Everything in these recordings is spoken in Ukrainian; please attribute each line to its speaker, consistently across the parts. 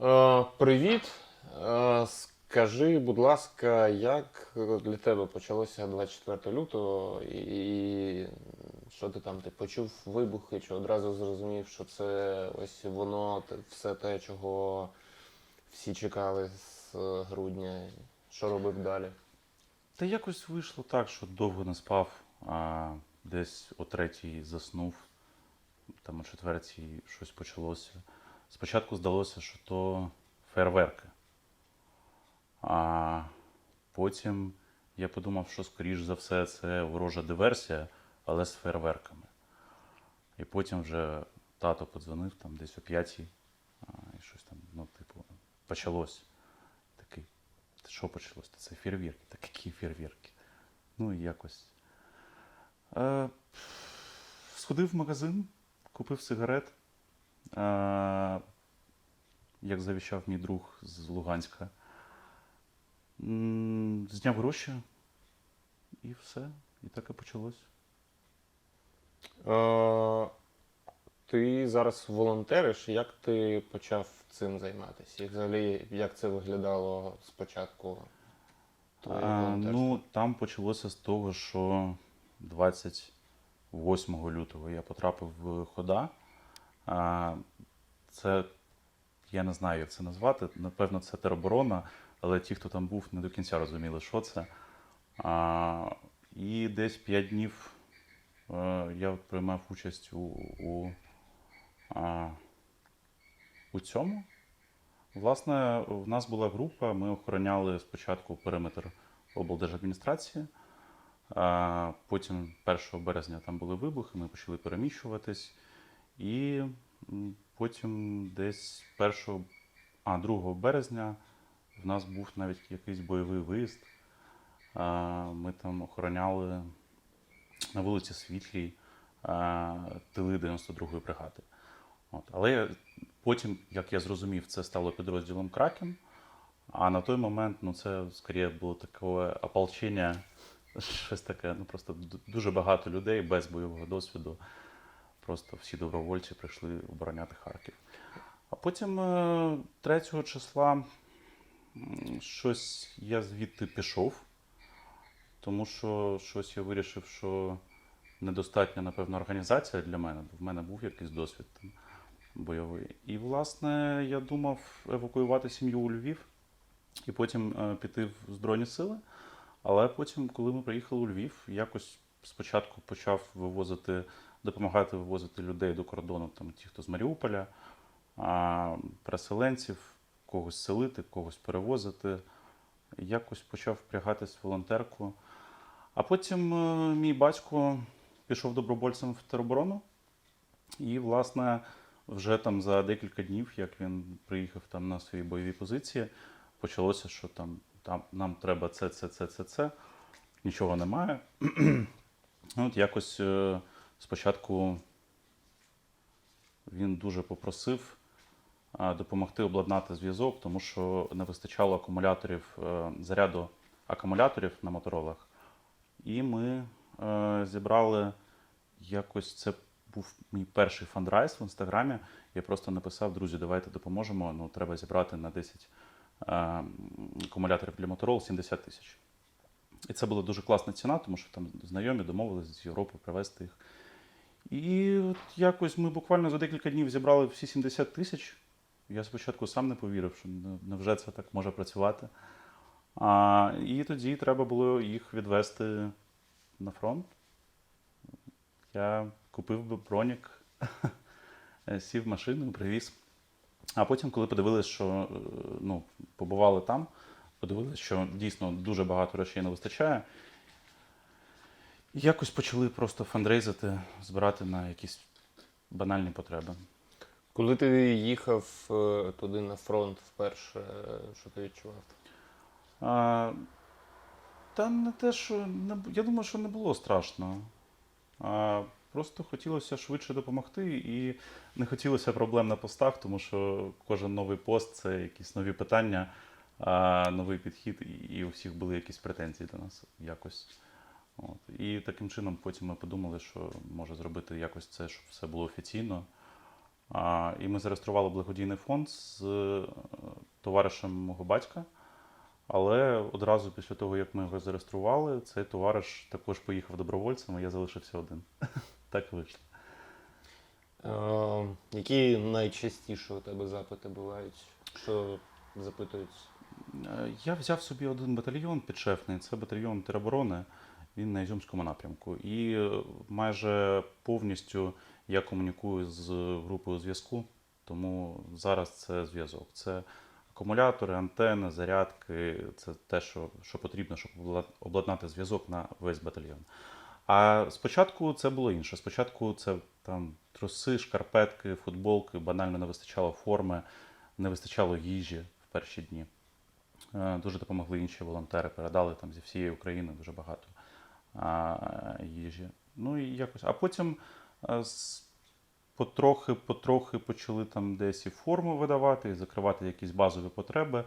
Speaker 1: Е, привіт. Е, скажи, будь ласка, як для тебе почалося 24 лютого і, що ти там? Ти почув вибухи, чи одразу зрозумів, що це ось воно, все те, чого всі чекали з е, грудня. Що робив далі?
Speaker 2: Та якось вийшло так, що довго не спав, а десь о третій заснув, там о четвертій щось почалося. Спочатку здалося, що то фейерверки. А потім я подумав, що скоріш за все це ворожа диверсія, але з фейерверками. І потім вже тато подзвонив там десь о п'ятій, і щось там, ну, типу, почалось. Такий, що почалось? Це фейерверки. Та які фейерверки? Ну і якось. Е, сходив в магазин, купив сигарет. Як завіщав мій друг з Луганська. Зняв гроші і все. І так і почалось.
Speaker 1: Е, ти зараз волонтериш. Як ти почав цим займатися? І взагалі, як це виглядало спочатку?
Speaker 2: А, ну, там почалося з того, що 28 лютого я потрапив в хода. Це, я не знаю, як це назвати. Напевно, це тероборона, але ті, хто там був, не до кінця розуміли, що це. І десь 5 днів е, я приймав участь у, у, у цьому. Власне, в нас була група, ми охороняли спочатку периметр облдержадміністрації, потім 1 березня там були вибухи, ми почали переміщуватись, і потім десь 1, а 2 березня в нас був навіть якийсь бойовий виїзд. Ми там охороняли на вулиці Світлій тили 92-ї бригади. От. Але потім, як я зрозумів, це стало підрозділом Кракен. А на той момент ну, це скоріше було таке ополчення, щось таке. Ну, просто дуже багато людей без бойового досвіду. Просто всі добровольці прийшли обороняти Харків. А потім е, 3 числа щось я звідти пішов, тому що щось я вирішив, що недостатня, напевно, організація для мене, бо в мене був якийсь досвід там бойовий. І, власне, я думав евакуювати сім'ю у Львів і потім е, піти в Збройні сили. Але потім, коли ми приїхали у Львів, якось спочатку почав вивозити, допомагати вивозити людей до кордону, там ті, хто з Маріуполя, а, переселенців, когось селити, когось перевозити. Якось почав впрягатись в волонтерку. А потім е, мій батько пішов добровольцем в тероборону. І, власне, вже там за декілька днів, як він приїхав там на свої бойові позиції, почалося, що там, там нам треба це, це, це, це, це. Нічого немає. От якось е, спочатку він дуже попросив допомогти обладнати зв'язок, тому що не вистачало акумуляторів, е, заряду акумуляторів на моторолах. І ми е, зібрали якось це був мій перший фандрайз в інстаграмі. Я просто написав: друзі, давайте допоможемо. Ну, треба зібрати на 10 е, акумуляторів для Motorola 70 тисяч. І це була дуже класна ціна, тому що там знайомі домовилися з Європи привезти їх. І от якось ми буквально за декілька днів зібрали всі 70 тисяч. Я спочатку сам не повірив, що невже це так може працювати. А, і тоді треба було їх відвести на фронт. Я купив би бронік, сів машину, привіз. А потім, коли подивилися, що е, ну, побували там, подивилися, що дійсно дуже багато речей не вистачає. Якось почали просто фандрейзити, збирати на якісь банальні потреби.
Speaker 1: Коли ти їхав е, туди на фронт вперше, е, що ти відчував?
Speaker 2: А, та не те, що не, я думаю, що не було страшно. А, просто хотілося швидше допомогти, і не хотілося проблем на постах, тому що кожен новий пост це якісь нові питання, новий підхід, і у всіх були якісь претензії до нас якось. От. І таким чином потім ми подумали, що може зробити якось це, щоб все було офіційно. А, і ми зареєстрували благодійний фонд з е, товаришем мого батька. Але одразу після того, як ми його зареєстрували, цей товариш також поїхав добровольцем, а я залишився один. Так вийшло.
Speaker 1: Е, які найчастіше у тебе запити бувають? Що запитують?
Speaker 2: Е, Я взяв собі один батальйон підшефний, це батальйон тероборони, він на Ізюмському напрямку. І е, майже повністю я комунікую з групою зв'язку, тому зараз це зв'язок. Це акумулятори, антени, зарядки, це те, що, що потрібно, щоб обладнати зв'язок на весь батальйон. А спочатку це було інше. Спочатку це там труси, шкарпетки, футболки, банально не вистачало форми, не вистачало їжі в перші дні. Е, Дуже допомогли інші волонтери, передали там зі всієї України дуже багато їжі. Ну і якось. А потім е, потрохи, потрохи почали там десь і форму видавати, і закривати якісь базові потреби.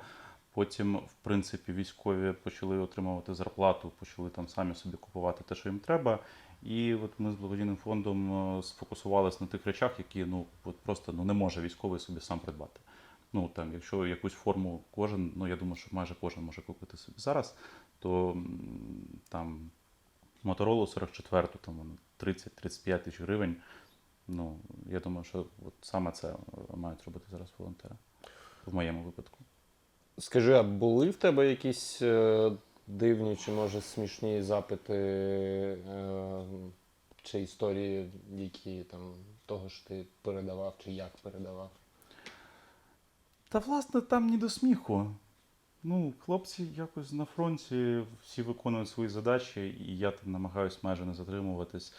Speaker 2: Потім, в принципі, військові почали отримувати зарплату, почали там самі собі купувати те, що їм треба. І от ми з благодійним фондом е, сфокусувалися на тих речах, які ну от просто ну не може військовий собі сам придбати. Ну там, якщо якусь форму кожен, ну я думаю, що майже кожен може купити собі зараз, то там Motorola 44, там 30-35 тисяч гривень. Ну, я думаю, що от саме це е, мають робити зараз волонтери в моєму випадку.
Speaker 1: Скажи, а були в тебе якісь е, дивні чи може смішні запити е, чи історії, які там того ж ти передавав, чи як передавав?
Speaker 2: Та власне там ні до сміху. Ну, хлопці якось на фронті всі виконують свої задачі, і я там намагаюся майже не затримуватись.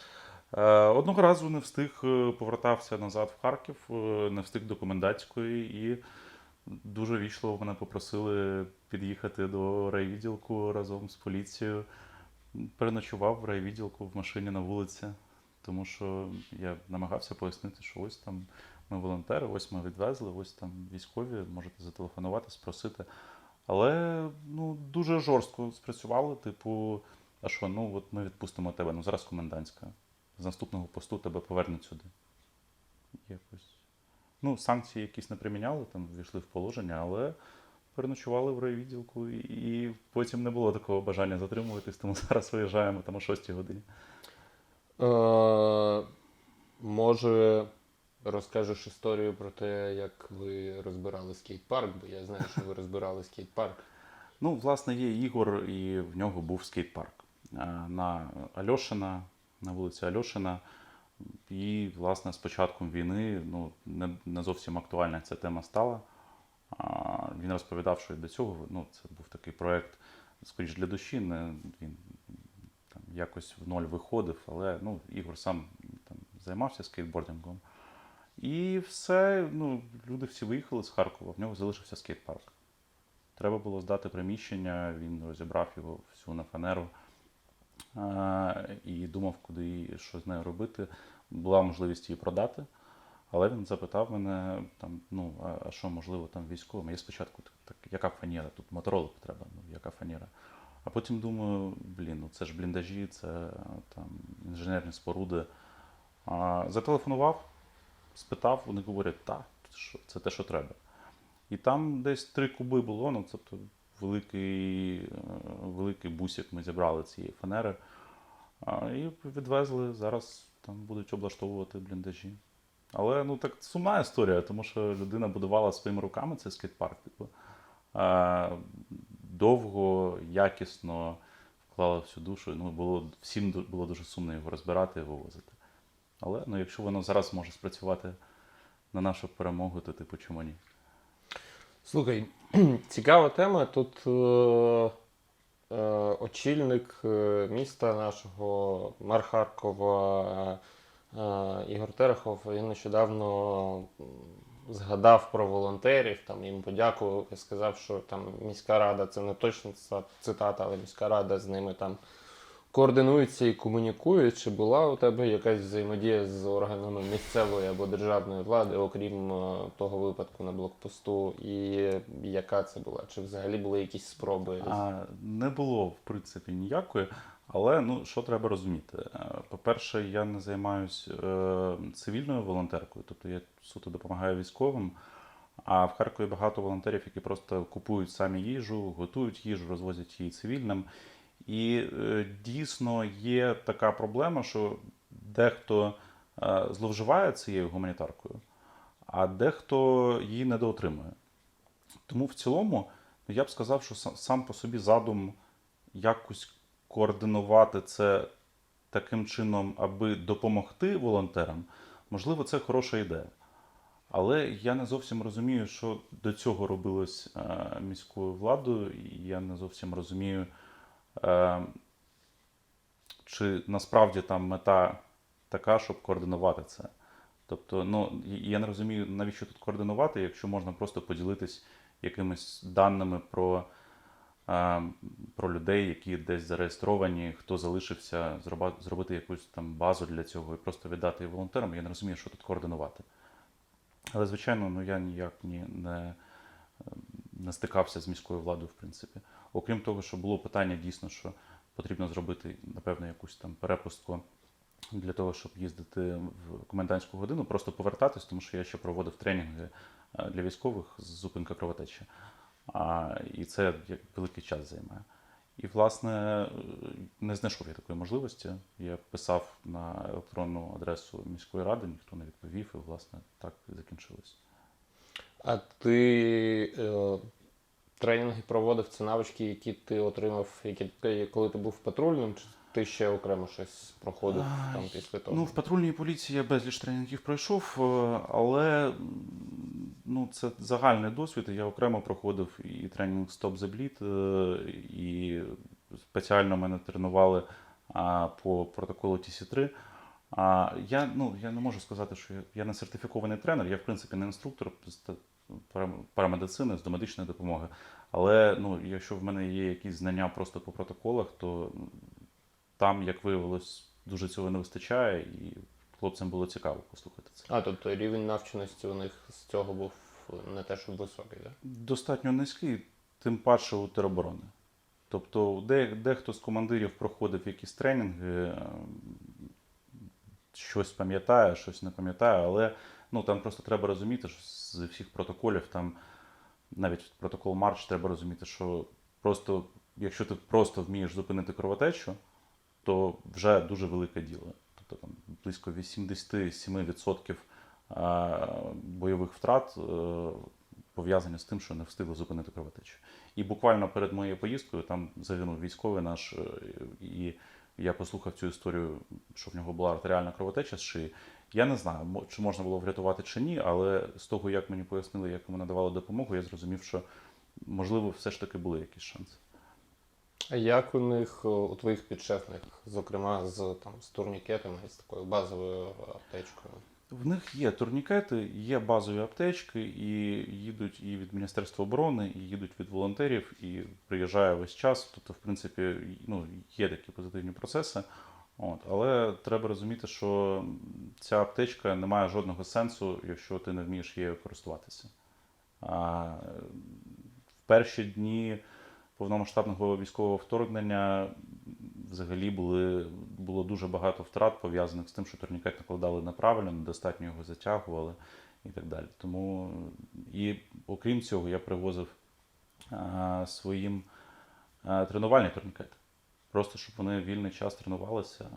Speaker 2: Е, одного разу не встиг е, повертався назад в Харків, е, не встиг до комендантської, і дуже вічливо мене попросили під'їхати до райвідділку разом з поліцією. Переночував в райвідділку в машині на вулиці, тому що я намагався пояснити, що ось там ми волонтери, ось ми відвезли, ось там військові, можете зателефонувати, спросити. Але ну, дуже жорстко спрацювали. Типу, а що, ну от ми відпустимо тебе, ну зараз комендантська. З наступного посту тебе повернуть сюди. Якось. Ну, санкції якісь не приміняли, там ввійшли в положення, але переночували в райвідділку, і, потім не було такого бажання затримуватись, тому зараз виїжджаємо там о 6 годині.
Speaker 1: Е, може, розкажеш історію про те, як ви розбирали скейт-парк, бо я знаю, що ви розбирали скейт-парк.
Speaker 2: Ну, власне, є Ігор, і в нього був скейт-парк е, на Альошина, на вулиці Альошина. І, власне, з початком війни ну, не, не зовсім актуальна ця тема стала. Він розповідав, що і до цього ну, це був такий проєкт, скоріш для душі, не, він там, якось в ноль виходив, але ну, Ігор сам там, займався скейтбордингом. І все, ну, люди всі виїхали з Харкова, в нього залишився скейт-парк. Треба було здати приміщення, він розібрав його всю на фанеру а, і думав, куди і що з нею робити. Була можливість її продати, але він запитав мене, там, ну, а, що можливо там військовим. Я спочатку так, яка фанера? Тут моторола треба, ну яка фанера. А потім думаю, блін, ну це ж бліндажі, це там інженерні споруди. А, зателефонував, спитав, вони говорять, так, це те, що треба. І там десь три куби було, ну тобто великий, е, великий бусик ми зібрали цієї фанери. І відвезли. Зараз там будуть облаштовувати бліндажі. Але ну так сумна історія, тому що людина будувала своїми руками цей скейт-парк. Типу. Довго, якісно вклала всю душу. Ну, було, всім було дуже сумно його розбирати і вивозити. Але ну, якщо воно зараз може спрацювати на нашу перемогу, то типу чому ні?
Speaker 1: Слухай, цікава тема. Тут е, е, очільник е, міста нашого Мар Харкова е, Ігор Терехов, він нещодавно згадав про волонтерів, там їм подякував і сказав, що там міська рада, це не точно цитата, але міська рада з ними там координується і комунікує. Чи була у тебе якась взаємодія з органами місцевої або державної влади, окрім е, того випадку на блокпосту, і яка це була? Чи взагалі були якісь спроби?
Speaker 2: А, не було, в принципі, ніякої. Але ну, що треба розуміти? Е, По-перше, я не займаюся цивільною волонтеркою, тобто я суто допомагаю військовим. А в Харкові багато волонтерів, які просто купують самі їжу, готують їжу, розвозять її цивільним. І е, дійсно є така проблема, що дехто е, зловживає цією гуманітаркою, а дехто її недоотримує. Тому в цілому ну, я б сказав, що сам- по собі задум якось координувати це таким чином, аби допомогти волонтерам, можливо, це хороша ідея. Але я не зовсім розумію, що до цього робилось е, міською владою, і я не зовсім розумію, чи насправді там мета така, щоб координувати це. Тобто, ну, я не розумію, навіщо тут координувати, якщо можна просто поділитись якимись даними про, е, про людей, які десь зареєстровані, хто залишився, зробити якусь там базу для цього і просто віддати волонтерам. Я не розумію, що тут координувати. Але, звичайно, ну, я ніяк ні, не, не стикався з міською владою, в принципі. Окрім того, що було питання дійсно, що потрібно зробити, напевно, якусь там перепустку для того, щоб їздити в комендантську годину, просто повертатись, тому що я ще проводив тренінги е, для військових з зупинка кровотечі. А, і це великий час займає. І, власне, е, не знайшов я такої можливості. Я писав на електронну адресу міської ради, ніхто не відповів, і, власне, так і закінчилось.
Speaker 1: А ти е, тренінги проводив це навички, які ти отримав, які ти, коли ти був патрульним, чи ти ще окремо щось проходив
Speaker 2: Ай,
Speaker 1: там після того?
Speaker 2: Ну, в патрульній поліції я безліч тренінгів пройшов, е, але ну, це загальний досвід. Я окремо проходив і тренінг Stop the Bleed, е, і спеціально мене тренували по протоколу TC3. А, я, ну, я не можу сказати, що я, я не сертифікований тренер, я в принципі не інструктор парамедицини, з домедичної допомоги. Але ну, якщо в мене є якісь знання просто по протоколах, то там, як виявилось, дуже цього не вистачає, і хлопцям було цікаво послухати це.
Speaker 1: А, тобто рівень навченості у них з цього був не те, щоб високий, так?
Speaker 2: Достатньо низький, тим паче у тероборони. Тобто, де, дехто з командирів проходив якісь тренінги, е, щось пам'ятає, щось не пам'ятає, але ну, там просто треба розуміти, що з всіх протоколів, там навіть протокол Марч, треба розуміти, що просто, якщо ти просто вмієш зупинити кровотечу, то вже дуже велике діло. Тобто там близько 87% а, бойових втрат е, пов'язані з тим, що не встигли зупинити кровотечу. І буквально перед моєю поїздкою там загинув військовий наш, е, і я послухав цю історію, що в нього була артеріальна кровотеча з шиї. Я не знаю, чи можна було врятувати чи ні, але з того, як мені пояснили, як йому надавали допомогу, я зрозумів, що можливо все ж таки були якісь шанси.
Speaker 1: А як у них, у твоїх підшефних, зокрема з там з турнікетами, з такою базовою аптечкою?
Speaker 2: В них є турнікети, є базові аптечки, і їдуть і від Міністерства оборони, і їдуть від волонтерів, і приїжджає весь час. Тобто, в принципі, ну, є такі позитивні процеси. От, але треба розуміти, що ця аптечка не має жодного сенсу, якщо ти не вмієш її користуватися. А, в перші дні повномасштабного військового вторгнення взагалі були, було дуже багато втрат пов'язаних з тим, що турнікет накладали неправильно, недостатньо його затягували і так далі. Тому і окрім цього, я привозив а, своїм а, тренувальні турнікети. Просто щоб вони вільний час тренувалися,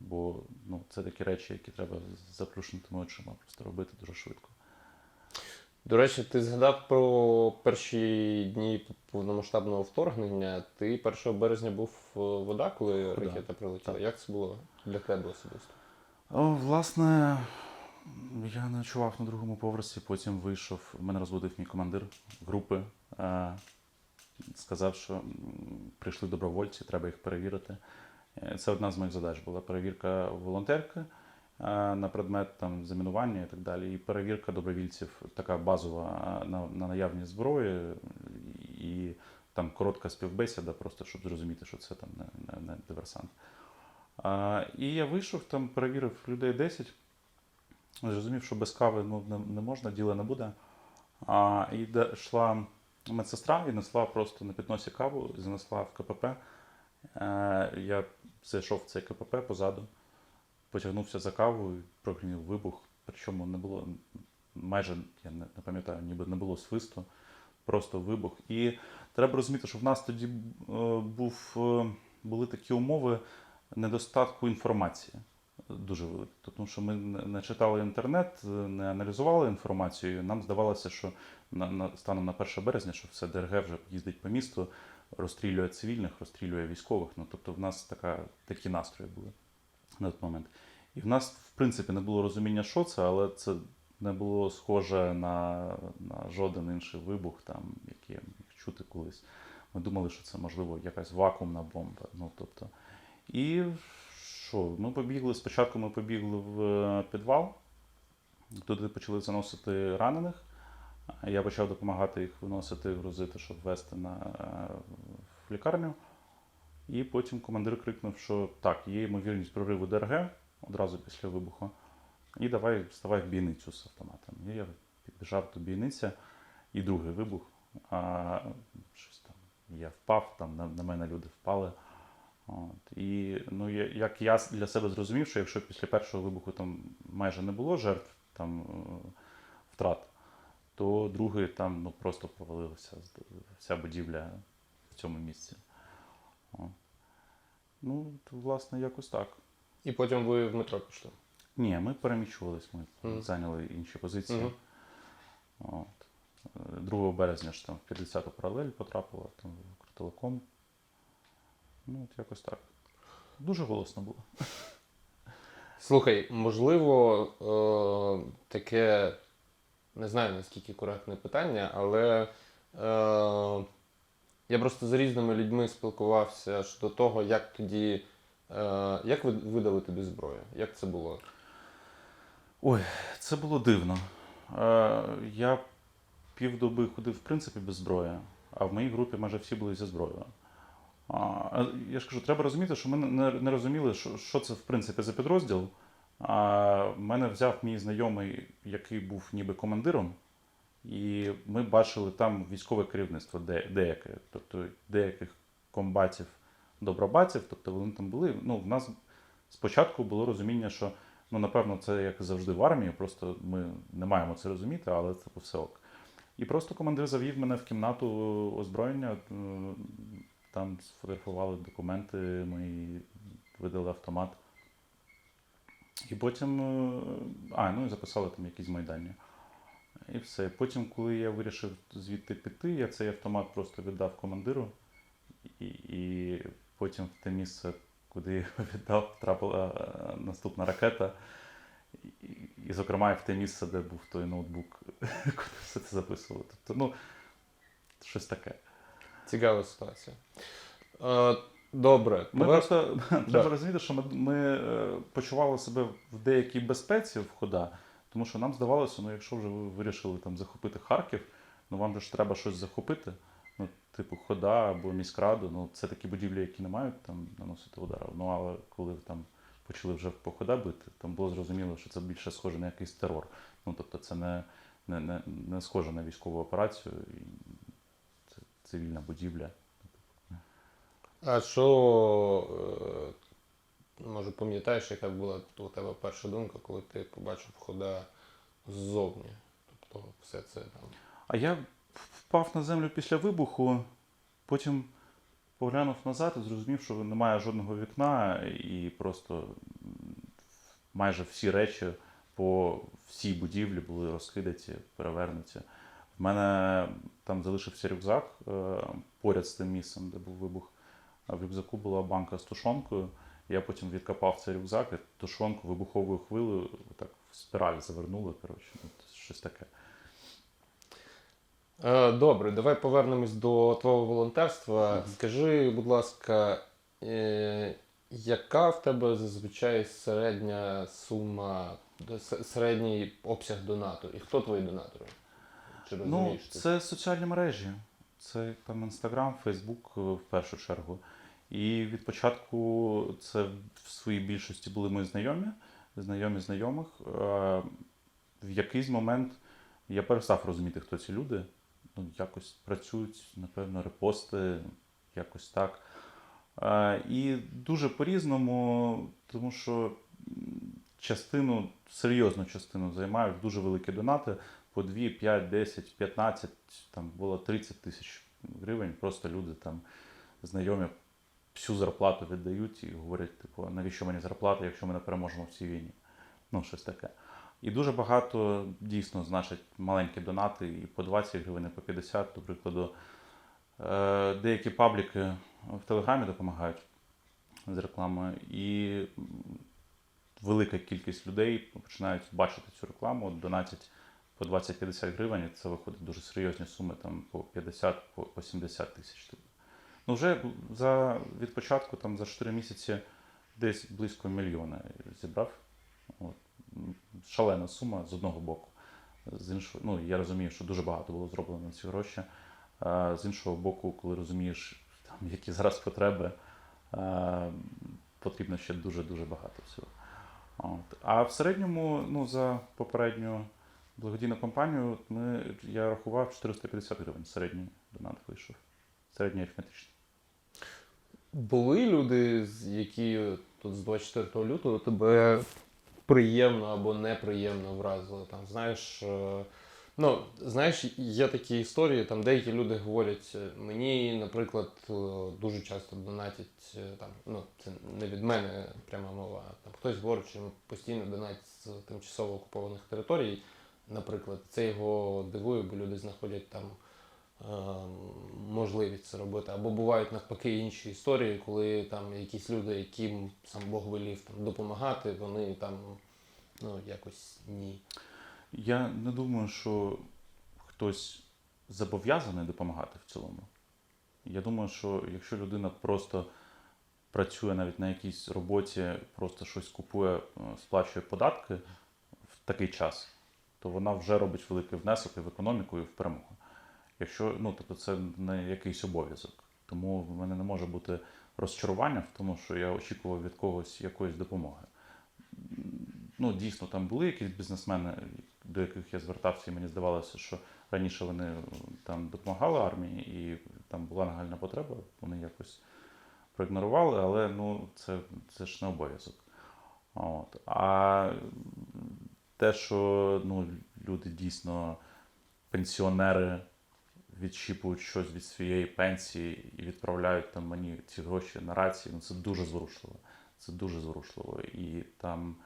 Speaker 2: бо ну, це такі речі, які треба заплющеними очима просто робити дуже швидко.
Speaker 1: До речі, ти згадав про перші дні повномасштабного вторгнення. Ти 1 березня був е, вода, коли ракета прилетіла.
Speaker 2: Так.
Speaker 1: Як це було для тебе особисто?
Speaker 2: О, власне, я ночував на другому поверсі, потім вийшов. Мене розводив мій командир групи. Е, сказав, що прийшли добровольці, треба їх перевірити. Е, Це одна з моїх задач була перевірка волонтерки на предмет там, замінування і так далі. І перевірка добровільців, така базова е, на, на наявність зброї, і там коротка співбесіда, просто щоб зрозуміти, що це там не, не, не диверсант. А, і я вийшов, там перевірив людей 10. Зрозумів, що без кави ну, не, не можна, діла не буде. А, і йшла медсестра і несла просто на підносі каву, занесла в КПП. Е, Я зайшов в цей КПП позаду, потягнувся за кавою, прогримів вибух. Причому не було майже, я не, пам'ятаю, ніби не було свисту, просто вибух. І треба розуміти, що в нас тоді е, був, е, були такі умови недостатку інформації дуже великі. Тому що ми не читали інтернет, е, не аналізували інформацію. Нам здавалося, що на, на, станом на 1 березня, що все ДРГ вже їздить по місту, розстрілює цивільних, розстрілює військових. Ну, тобто в нас така, такі настрої були на той момент. І в нас, в принципі, не було розуміння, що це, але це не було схоже на, на жоден інший вибух, там, який я міг чути колись. Ми думали, що це можливо якась вакуумна бомба. Ну, тобто, і що? Ми побігли. Спочатку ми побігли в е, підвал, туди почали заносити ранених. Я почав допомагати їх виносити, грузити, щоб вести на, е, в лікарню. І потім командир крикнув, що так, є ймовірність прориву ДРГ одразу після вибуху. І давай вставай в бійницю з автоматом. І я підбіжав до бійниці, і другий вибух. А, щось там, я впав, там на, на мене люди впали. От. І ну, як я для себе зрозумів, що якщо після першого вибуху там майже не було жертв там, е, втрат, то другий там ну, просто провалилася вся будівля в цьому місці. Ну, то, власне, якось так.
Speaker 1: І потім ви в метро пішли.
Speaker 2: Ні, ми переміщувались, ми
Speaker 1: Мгм.
Speaker 2: зайняли інші позиції.
Speaker 1: Мгм.
Speaker 2: От. Е, 2 березня ж там в 50-ту паралель потрапила, там в Укртелеком. Ну, от якось так. Дуже голосно було.
Speaker 1: Слухай, можливо, е, таке не знаю наскільки коректне питання, але е, я просто з різними людьми спілкувався щодо того, як тоді, е, як ви- видали тобі зброю? Як це було?
Speaker 2: Ой, це було дивно. Е, я півдоби ходив, в принципі, без зброї, а в моїй групі майже всі були зі зброєю. А, я ж кажу, треба розуміти, що ми не, не розуміли, що, що це в принципі за підрозділ. А мене взяв мій знайомий, який був ніби командиром, і ми бачили там військове керівництво де, деяке, тобто деяких комбатів, добробатів, тобто вони там були. Ну, в нас спочатку було розуміння, що ну, напевно, це як завжди в армії, просто ми не маємо це розуміти, але це все ок. І просто командир завів мене в кімнату озброєння, е, там сфотографували документи, мої видали автомат. І потім, е, а, ну і записали там якісь майдання. І все. Потім, коли я вирішив звідти піти, я цей автомат просто віддав командиру. І, і потім в те місце, куди я його віддав, трапила е, наступна ракета. І, і, зокрема, в те місце, де був той ноутбук, куди все це записували. Тобто, ну, щось таке.
Speaker 1: Цікава ситуація. Е, добре,
Speaker 2: Ми
Speaker 1: повер-
Speaker 2: просто
Speaker 1: Да.
Speaker 2: треба розуміти, що ми, ми е, почували себе в деякій безпеці в хода, тому що нам здавалося, ну якщо вже ви вирішили там захопити Харків, ну вам же ж треба щось захопити. Ну, типу, хода або міськраду, ну це такі будівлі, які не мають там наносити ударів. Ну але коли там почали вже по хода бити, там було зрозуміло, що це більше схоже на якийсь терор. Ну тобто, це не, не, не, не схоже на військову операцію, і це цивільна будівля.
Speaker 1: А що, е, може, пам'ятаєш, яка була у тебе перша думка, коли ти побачив хода ззовні? Тобто все це там.
Speaker 2: А я впав на землю після вибуху, потім поглянув назад і зрозумів, що немає жодного вікна, і просто майже всі речі по всій будівлі були розкидаті, перевернуті. В мене там залишився рюкзак е, поряд з тим місцем, де був вибух. В рюкзаку була банка з тушонкою. Я потім відкопав цей рюкзак, і тушонку вибуховою хвилею так в спіраль завернули. Коротше, ну, щось таке.
Speaker 1: Е, Добре, давай повернемось до твого волонтерства. Скажи, будь ласка, е, яка в тебе зазвичай середня сума, середній обсяг донату? І хто твої донатори? Чи
Speaker 2: Ну,
Speaker 1: розумієш ти?
Speaker 2: це соціальні мережі. Це там Інстаграм, Фейсбук в першу чергу. І від початку це в своїй більшості були мої знайомі, знайомі знайомих. Е, В якийсь момент я перестав розуміти, хто ці люди. Ну, якось працюють, напевно, репости, якось так. Е, І дуже по-різному, тому що частину, серйозну частину займають дуже великі донати по 2, 5, 10, 15, там було 30 тисяч гривень. Просто люди там знайомі всю зарплату віддають і говорять, типу, навіщо мені зарплата, якщо ми не переможемо в цій війні. Ну, щось таке. І дуже багато дійсно значить маленькі донати і по 20 гривень, і по 50, до прикладу. Е, Деякі пабліки в Телеграмі допомагають з рекламою, і велика кількість людей починають бачити цю рекламу, донатять по 20-50 гривень, це виходить дуже серйозні суми, там по 50, по по 70 тисяч. Ну, вже за, від початку, там, за 4 місяці, десь близько мільйона зібрав. От. Шалена сума з одного боку. З іншого, ну, я розумію, що дуже багато було зроблено на ці гроші. З іншого боку, коли розумієш, там, які зараз потреби, потрібно ще дуже-дуже багато всього. От. А в середньому, ну, за попередню благодійну кампанію, ми, я рахував 450 гривень. Середній донат вийшов. Середній арифметичний.
Speaker 1: Були люди, які тут з 24 лютого тебе приємно або неприємно вразили. Там, знаєш, е, ну, знаєш, є такі історії, там деякі люди говорять, е, мені, наприклад, е, дуже часто донатять, там, ну, це не від мене пряма мова, там хтось говорить, що постійно донатять з тимчасово окупованих територій. Наприклад, це його дивує, бо люди знаходять там можливість це робити. Або бувають навпаки інші історії, коли там якісь люди, яким сам Бог велів там, допомагати, вони там ну, якось ні.
Speaker 2: Я не думаю, що хтось зобов'язаний допомагати в цілому. Я думаю, що якщо людина просто працює навіть на якійсь роботі, просто щось купує, е, сплачує податки в такий час, то вона вже робить великий внесок і в економіку, і в перемогу. Якщо, ну, тобто це не якийсь обов'язок. Тому в мене не може бути розчарування в тому, що я очікував від когось якоїсь допомоги. Ну, дійсно, там були якісь бізнесмени, до яких я звертався, і мені здавалося, що раніше вони е, там допомагали армії, і там була нагальна потреба, вони якось проігнорували, але ну, це, це ж не обов'язок. От. А те, що ну, люди дійсно, пенсіонери відщіпують щось від своєї пенсії і відправляють там мені ці гроші на рації, ну, це дуже зворушливо. Це дуже зворушливо. І там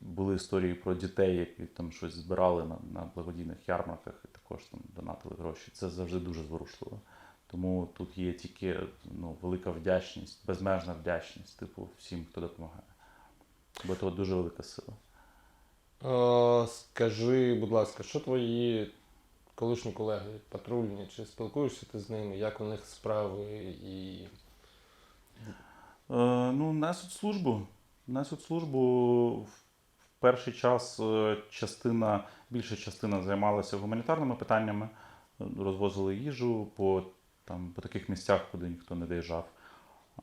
Speaker 2: були історії про дітей, які там щось збирали на, на благодійних ярмарках і також там донатили гроші. Це завжди дуже зворушливо. Тому тут є тільки ну, велика вдячність, безмежна вдячність, типу, всім, хто допомагає. Бо це дуже велика сила.
Speaker 1: Е, скажи, будь ласка, що твої колишні колеги патрульні, чи спілкуєшся ти з ними, як у них справи і.
Speaker 2: Е, ну, несуть службу. Несуть службу. В перший час е, частина, більша частина займалася гуманітарними питаннями, розвозили їжу по, там, по таких місцях, куди ніхто не доїжджав.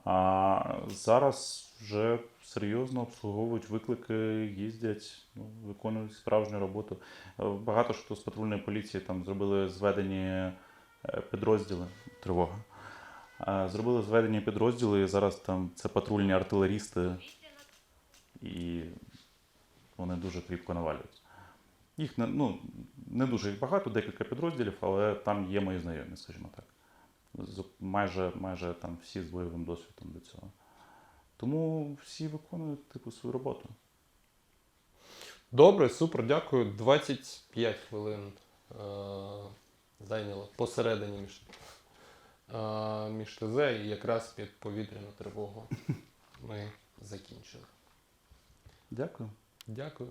Speaker 2: А зараз вже серйозно обслуговують виклики, їздять, ну, виконують справжню роботу. Е, Багато хто з патрульної поліції там зробили зведені е, підрозділи тривога. Е, Зробили зведені підрозділи, і зараз там це патрульні артилерісти, і вони дуже кріпко навалюють. Їх не, ну, не дуже їх багато, декілька підрозділів, але там є мої знайомі, скажімо так. Майже, майже там всі з бойовим досвідом до цього. Тому всі виконують типу свою роботу.
Speaker 1: Добре, супер, дякую. 25 хвилин е, зайняло посередині між, е, між ТЗ і якраз під повітряну тривогу ми закінчили.
Speaker 2: Дякую.
Speaker 1: Дякую.